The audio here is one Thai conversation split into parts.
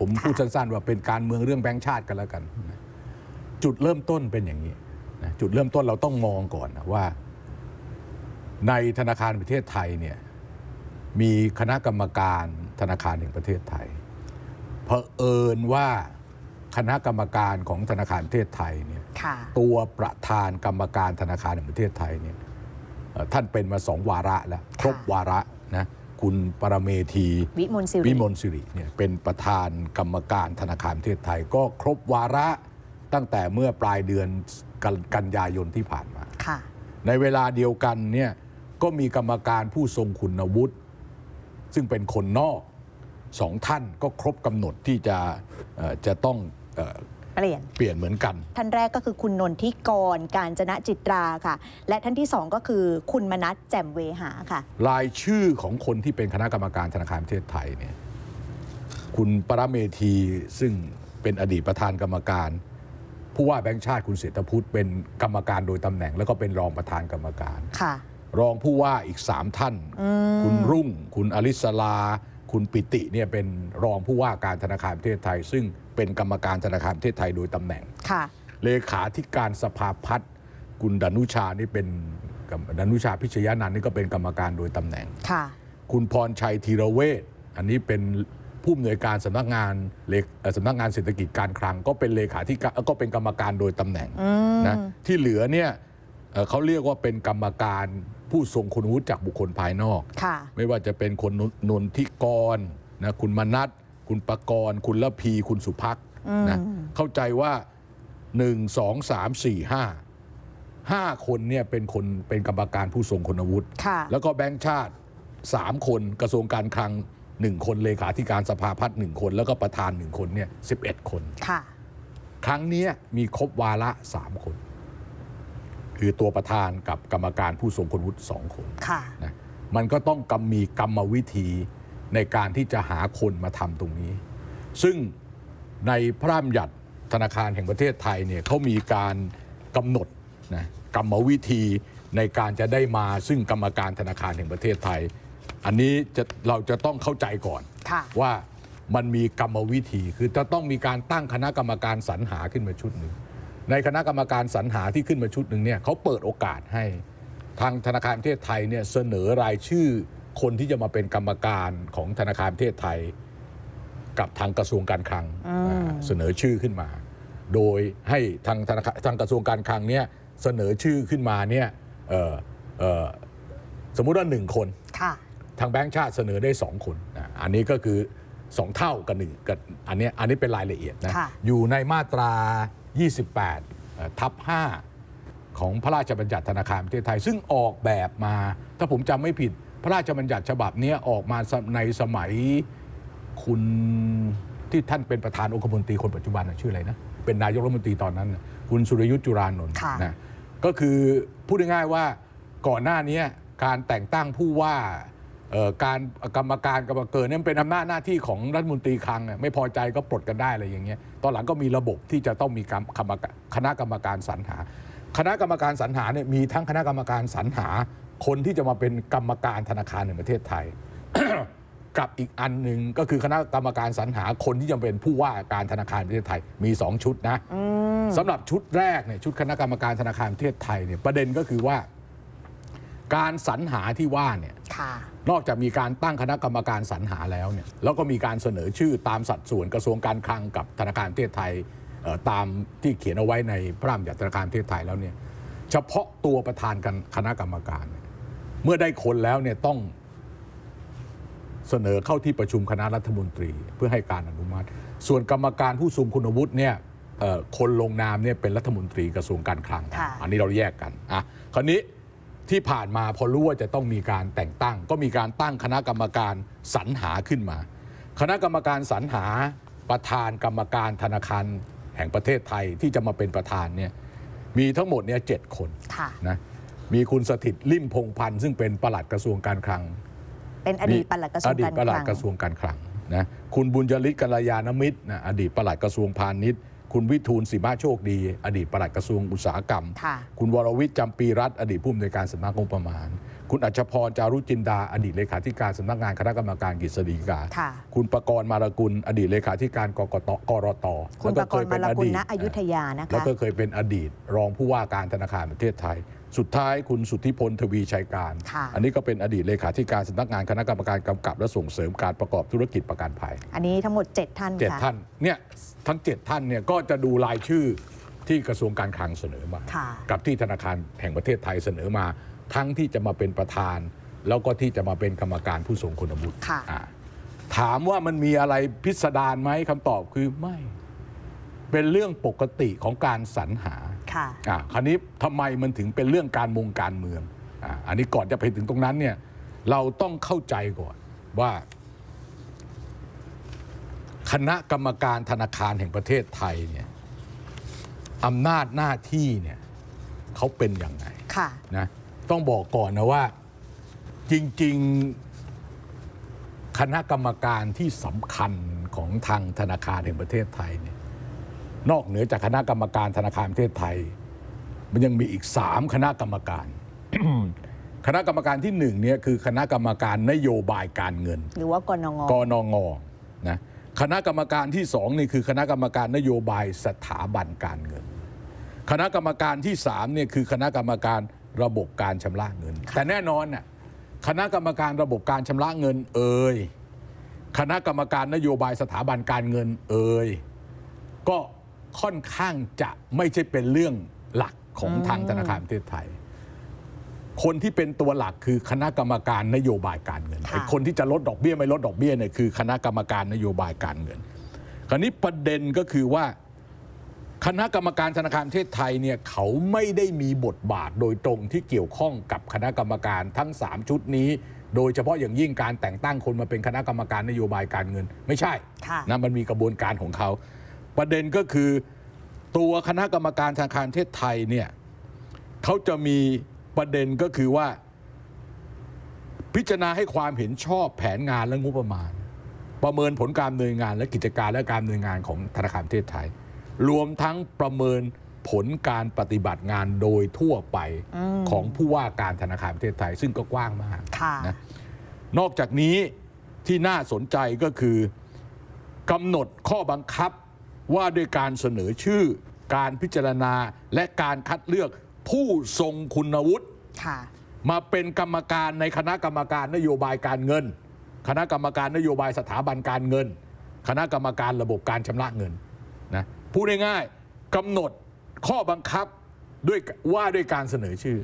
ผมพูดสั้นๆ ว่าเป็นการเมืองเรื่องแบงค์ชาติกันแล้วกันนะจุดเริ่มต้นเป็นอย่างนี้นะจุดเริ่มต้นเราต้องมองก่อนนะว่า ในธนาคารแห่งประเทศไทยเนี่ยมีคณะกรรมการธนาคารแห่งประเทศไทยเผอิญว่าคณะกรรมการของธนาคารแห่งประเทศไทยเนี่ยค่ะตัวประธานกรรมการธนาคารแห่งประเทศไทยเนี่ยเอ่อท่านเป็นมาสองวาระแล้วครบวาระนะ คุณปรเมธีวิมลสิริวิมลสิริเนี่ยเป็นประธานกรรมการธนาคารแห่งประเทศไทย ก็ครบวาระตั้งแต่เมื่อปลายเดือนกันกันยายนที่ผ่านมาค่ะในเวลาเดียวกันเนี่ยก็มีกรรมการผู้ทรงคุณวุฒิซึ่งเป็นคนนอกสองท่านก็ครบกำหนดที่จะเอ่อจะต้อง เอ่อเปลี่ยน เปลี่ยนเหมือนกัน ท่านแรกก็คือคุณนนทิกร การจนะจิตราค่ะ และท่านที่สองก็คือคุณมนัสแจ่มเวหาค่ะ รายชื่อของคนที่เป็นคณะกรรมการธนาคารแห่งประเทศไทยเนี่ยคุณปรเมธีซึ่งเป็นอดีตประธานกรรมการ ผู้ว่าแบงค์ชาติคุณเศรษฐพุทธเป็นกรรมการโดยตำแหน่ง แล้วก็เป็นรองประธานกรรมการ ค่ะ รองผู้ว่าอีกสามท่าน คุณรุ่ง คุณอลิสลา คุณปิติเนี่ยเป็นรองผู้ว่าการธนาคารแห่งประเทศไทย ซึ่ง เป็นกรรมการธนาคารแห่งประเทศไทยโดยตำแหน่งค่ะเลขาธิการสภาพัฒน์คุณดนุชานี่เป็นดนุชาพิชยานันท์นี่ก็เป็นกรรมการโดยตำแหน่งค่ะคุณพรชัยธีรเวชอันนี้เป็นผู้อำนวยการสำนักงานเลขเอ่อสำนักงานเศรษฐกิจการคลัง ก็เป็นเลขาธิการเอ่อก็เป็นกรรมการโดยตำแหน่งนะที่เหลือเนี่ยเอ่อเขาเรียกว่าเป็นกรรมการผู้ทรงคุณวุฒิจากบุคคลภายนอกค่ะไม่ว่าจะเป็นคนนนนทิกรนะคุณมนัท คุณประกรณ์คุณละพีคุณสุพักนะเข้าใจว่าหนึ่งสองสามสี่ห้าห้าคนเนี่ยเป็นคนเป็นกรรมการผู้ทรงคุณวุฒิค่ะแล้วก็แบงค์ชาติสามคนกระทรวงการคลังหนึ่งคนเลขาธิการสภาพัฒน์หนึ่งคน แล้วก็ประธานหนึ่งคนเนี่ยสิบเอ็ดคนค่ะครั้งเนี้ยมีครบวาระสามคน คือตัวประธานกับกรรมการผู้ทรงคุณวุฒิสองคนค่ะนะมันก็ต้องกำมีกรรมวิธี ในการที่จะหาคนมาทำตรงนี้ ซึ่งในพระราชบัญญัติธนาคารแห่งประเทศไทยเนี่ยเขามีการกำหนดนะกรรมวิธีในการจะได้มาซึ่งกรรมการธนาคารแห่งประเทศไทย อันนี้จะเราจะต้องเข้าใจก่อนค่ะว่ามันมีกรรมวิธีคือจะต้องมีการตั้งคณะกรรมการสรรหาขึ้นมาชุดหนึ่งในคณะกรรมการสรรหาที่ขึ้นมาชุดหนึ่งเนี่ยเขาเปิดโอกาสให้ทางธนาคารแห่งประเทศไทยเนี่ยเสนอรายชื่อ คนที่จะมาเป็นกรรมการของธนาคารแห่งประเทศไทย กับทางกระทรวงการคลังอ่าเสนอชื่อขึ้นมา โดยให้ทางธนาคารทางกระทรวงการคลังเนี่ยเสนอชื่อขึ้นมาเนี่ยเอ่อเอ่อสมมุติว่าหนึ่งคนค่ะทางแบงค์ชาติเสนอได้2คนนะอันนี้ก็คือ2เท่ากับหนึ่งกับอันเนี้ยอันนี้เป็นรายละเอียดนะค่ะอยู่ในมาตรา 28เอ่อทับ 5 ของพระราชบัญญัติธนาคารแห่งประเทศไทย ซึ่งออกแบบมา ถ้าผมจำไม่ผิด พระราชบัญญัติฉบับเนี้ยออกมาในสมัยคุณที่ท่านเป็นประธานองคมนตรีคนปัจจุบันน่ะชื่ออะไรนะ เป็นนายกรัฐมนตรีตอนนั้นน่ะคุณสุรยุทธ์จุรานนท์ค่ะนะก็คือพูดง่ายๆว่าก่อนหน้านี้การแต่งตั้งผู้ว่าเอ่อการกรรมการกรรมเกินเนี่ยมันเป็นอำนาจหน้าที่ของรัฐมนตรีคลังอะไม่พอใจก็ปลดกันได้อะไรอย่างเงี้ยตอนหลังก็มีระบบที่จะต้องมีการกรรมการคณะกรรมการสรรหา คณะกรรมการสรรหาเนี่ยมีทั้งคณะกรรมการสรรหา คนที่จะมาเป็นกรรมการธนาคารแห่งประเทศไทย กับอีกอันหนึ่งก็คือคณะกรรมการสรรหาคนที่จะเป็นผู้ว่าการธนาคารแห่งประเทศไทยมี 2 ชุดนะสำหรับชุดแรกเนี่ยชุดคณะกรรมการธนาคารแห่งประเทศไทยเนี่ยประเด็นก็คือว่า การสรรหาที่ว่าเนี่ยค่ะนอกจากมีการตั้งคณะกรรมการสรรหาแล้วเนี่ยแล้วก็มีการเสนอชื่อตามสัดส่วนกระทรวงการคลังกับธนาคารแห่งประเทศไทยเอ่อตามที่เขียนเอาไว้ในพระราชบัญญัติธนาคารแห่งประเทศไทยแล้วเนี่ยเฉพาะตัวประธานกันคณะกรรมการเนี่ย เมื่อได้คนแล้วเนี่ยต้องเสนอเข้าที่ประชุมคณะรัฐมนตรี เพื่อให้การอนุมัติ ส่วนกรรมการผู้ทรงคุณวุฒิเนี่ยเอ่อคนลงนามเนี่ยเป็นรัฐมนตรีกระทรวงการคลังค่ะอันนี้เราแยกกันอะคราวนี้ที่ผ่านมาพอรู้ว่าจะต้องมีการแต่งตั้ง ก็มีการตั้งคณะกรรมการสรรหาขึ้นมา คณะกรรมการสรรหาประธานกรรมการธนาคารแห่งประเทศไทยที่จะมาเป็นประธานเนี่ยมีทั้งหมดเนี่ยเจ็ดคนค่ะนะ มีคุณสถิตลิ่มพงษ์พันธ์ซึ่งเป็นปลัดกระทรวงการคลัง เป็นอดีตปลัดกระทรวงอดีตการปคลัดลังกระทรวงการคลังนะคุณบุญยริศกัลยาณมิตรนะอดีตปลัดกระทรวงพาณิชย์ คุณวิทูลสิมาโชคดี อดีตปลัดกระทรวงอุตสาหกรรมค่ะคุณวรวิทย์จำปีรัตน์อดีตผู้อำนวยการสำนักงบประมาณ คุณอัชพรจารุจินดา อดีตเลขาธิการสำนักงานคณะกรรมการกฤษฎีกา ค่ะ คุณประกรณ์มารกุล อดีตเลขาธิการกกตกรตคุณประกรณ์มาลกุลณอยุธยานะแล้วคะ ก็เคยเป็นอดีต รองผู้ว่าการธนาคารประเทศไทย สุดท้ายคุณสุทธิพลทวีชัยการ ค่ะ อันนี้ก็เป็นอดีตเลขาธิการสำนักงานคณะกรรมการกำกับ และส่งเสริมการประกอบธุรกิจประกันภัย อันนี้ทั้งหมด 7 ท่านเจ็ดค่ะ ท่านเนี่ยทั้งเจ็ดท่านเนี่ยก็จะดูรายชื่อที่กระทรวงการคลังเสนอมา ค่ะ กับที่ธนาคารแห่งประเทศไทยเสนอมา ทั้งที่จะมาเป็นประธาน แล้วก็ที่จะมาเป็นกรรมการผู้ทรงคุณวุฒิค่ะ อ่าถามว่ามันมีอะไรพิสดารไหมคำตอบคือไม่ เป็นเรื่องปกติของการสรรหา ค่ะ อ่าคราวนี้ทำไมมันถึงเป็นเรื่องการมงการเมืองอ่าอันนี้ก่อนจะไปถึงตรงนั้นเนี่ยเราต้องเข้าใจก่อนว่า คณะกรรมการธนาคารแห่งประเทศไทยเนี่ยอำนาจหน้าที่เนี่ยเขาเป็นยังไงค่ะ นะ ต้องบอกก่อนนะว่า จริง ๆ คณะกรรมการที่สำคัญของทางธนาคารแห่งประเทศไทยเนี่ยนอกเหนือจากคณะกรรมการธนาคารประเทศไทย มันยังมีอีกสามคณะกรรมการ คณะกรรมการที่หนึ่งเนี่ยคือคณะกรรมการนโยบายการเงิน หรือว่ากนงกนงนะคณะกรรมการที่สองนี่คือคณะกรรมการนโยบายสถาบันการเงิน คณะกรรมการที่สามเนี่ยคือคณะกรรมการ ระบบการชำระเงิน แต่แน่นอนน่ะคณะกรรมการระบบการชำระเงินเอ่ยคณะกรรมการนโยบายสถาบันการเงินเอ่ยก็ค่อนข้างจะไม่ใช่เป็นเรื่องหลักของทางธนาคารประเทศไทย คนที่เป็นตัวหลักคือคณะกรรมการนโยบายการเงินค่ะไอ้คนที่จะลดดอกเบี้ยไม่ลดดอกเบี้ยเนี่ยคือ คณะกรรมการนโยบายการเงิน คราวนี้ประเด็นก็คือว่า คณะกรรมการธนาคารประเทศไทยเนี่ยเขาไม่ได้มีบทบาทโดยตรงที่เกี่ยวข้องกับคณะกรรมการทั้ง 3 ชุดนี้ โดยเฉพาะอย่างยิ่งการแต่งตั้งคนมาเป็นคณะกรรมการนโยบายการเงิน ไม่ใช่ค่ะนะมันมีกระบวนการของเขา ประเด็นก็คือตัวคณะกรรมการธนาคารประเทศไทยเนี่ยเขาจะมีประเด็นก็คือว่า พิจารณาให้ความเห็นชอบแผนงานและงบประมาณ ประเมินผลการดำเนินงานและกิจการและการดำเนินงานของธนาคารประเทศไทย รวมทั้งประเมินผลการปฏิบัติงานโดยทั่วไปอืมของผู้ว่าการธนาคารประเทศไทย ซึ่งก็กว้างมากค่ะนะนอกจากนี้ที่น่าสนใจก็คือกำหนดข้อบังคับว่าด้วยการเสนอชื่อ การพิจารณาและการคัดเลือกผู้ทรงคุณวุฒิค่ะมาเป็นกรรมการในคณะกรรมการนโยบายการเงิน คณะกรรมการนโยบายสถาบันการเงิน คณะกรรมการระบบการชำระเงินนะ พูดง่ายๆกำหนดข้อบังคับด้วยว่าด้วยการเสนอชื่อ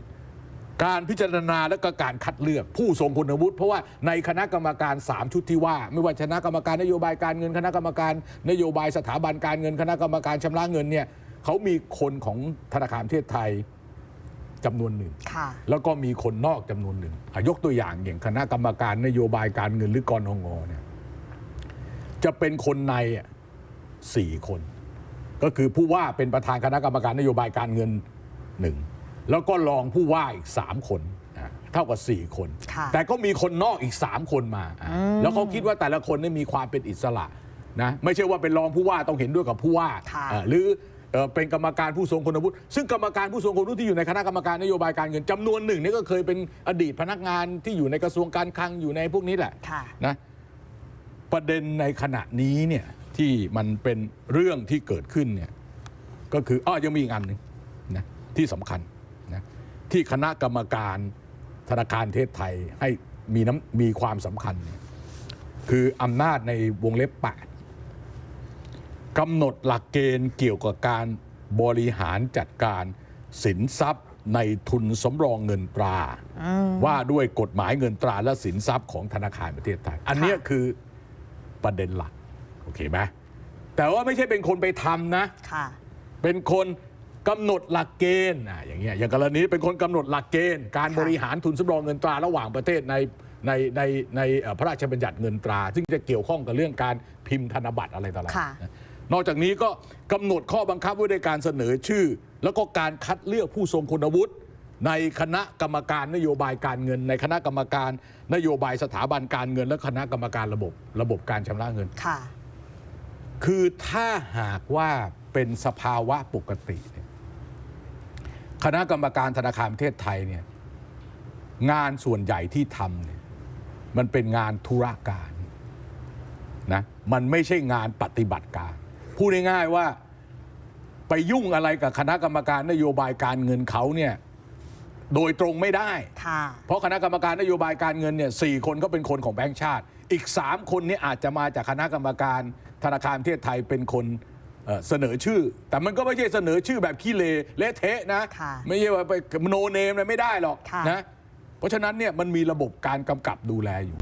การพิจารณาและก็การคัดเลือกผู้ทรงคุณวุฒิเพราะว่าในคณะกรรมการ 3 ชุดที่ว่า ไม่ว่าคณะกรรมการนโยบายการเงินคณะกรรมการ นโยบายสถาบันการเงินคณะกรรมการชำระเงินเนี่ยเขามีคนของธนาคารประเทศไทยจำนวนหนึ่งค่ะแล้วก็มีคนนอกจำนวนหนึ่งอะยกตัวอย่างอย่างคณะกรรมการนโยบายการเงินหรือกรงงเนี่ยจะเป็นคนในอะสี่คน ก็คือผู้ว่าเป็นประธานคณะกรรมการนโยบายการเงินหนึ่งแล้วก็รองผู้ว่าอีกสามคนอะเท่ากับสี่คน ค่ะแต่ก็มีคนนอกอีกสามคนมาอะแล้วเขาคิดว่าแต่ละคนเนี่ยมีความเป็นอิสระนะไม่ใช่ว่าเป็นรองผู้ว่าต้องเห็นด้วยกับผู้ว่าค่ะอะหรือเอ่อเป็นกรรมการผู้ทรงคุณวุฒิซึ่งกรรมการผู้ทรงคุณวุฒิที่อยู่ในคณะกรรมการนโยบายการเงินจำนวนหนึ่งนี่ก็เคยเป็นอดีตพนักงานที่อยู่ในกระทรวงการคลังอยู่ในพวกนี้แหละ ค่ะ นะประเด็นในขณะนี้เนี่ย ที่มันเป็นเรื่องที่เกิดขึ้นเนี่ยก็คืออ้อยังมีอีกอันหนึ่งนะที่สำคัญนะที่คณะกรรมการธนาคารประเทศไทยให้มีน้ำมีความสำคัญเนี่ยคืออำนาจในวงเล็บแปดกำหนดหลักเกณฑ์เกี่ยวกับการบริหารจัดการสินทรัพย์ในทุนสำรองเงินตรา ว่าด้วยกฎหมายเงินตราและสินทรัพย์ของธนาคารประเทศไทย อันเนี้ยคือประเด็นหลัก โอเคไหมแต่ว่าไม่ใช่เป็นคนไปทำนะ ค่ะ เป็นคนกำหนดหลักเกณฑ์อะอย่างเงี้ยอย่างกรณีนี้เป็นคนกำหนดหลักเกณฑ์ การค่ะบริหารทุนสำรองเงินตราระหว่างประเทศในในในในเอ่อพระราชบัญญัติเงินตรา ซึ่งจะเกี่ยวข้องกับเรื่องการพิมพ์ธนบัตรอะไรต่ออะไรค่ะนะนอกจากนี้ก็กำหนดข้อบังคับไว้ในการเสนอชื่อ แล้วก็การคัดเลือกผู้ทรงคุณวุฒิในคณะกรรมการนโยบายการเงิน ในคณะกรรมการนโยบายสถาบันการเงิน และคณะกรรมการระบบระบบการชำระเงิน ค่ะคือถ้าหากว่าเป็นสภาวะปกติเนี่ยคณะกรรมการธนาคารประเทศไทยเนี่ยงานส่วนใหญ่ที่ทำเนี่ยมันเป็นงานธุรการนะมันไม่ใช่งานปฏิบัติการ พูดง่ายๆว่าไปยุ่งอะไรกับคณะกรรมการนโยบายการเงินเขาเนี่ยโดยตรงไม่ได้ค่ะเพราะคณะกรรมการนโยบายการเงินเนี่ยสี่คนก็เป็นคนของแบงก์ชาติ อีก3คนนี้อาจจะมาจากคณะกรรมการ ธนาคารประเทศไทยเป็นคนเอ่อเสนอชื่อ แต่มันก็ไม่ใช่เสนอชื่อแบบขี้เลเละเทะนะค่ะไม่ใช่ว่าไปโนเนมเลยไม่ได้หรอกค่ะนะ เพราะฉะนั้นเนี่ยมันมีระบบการกำกับดูแลอยู่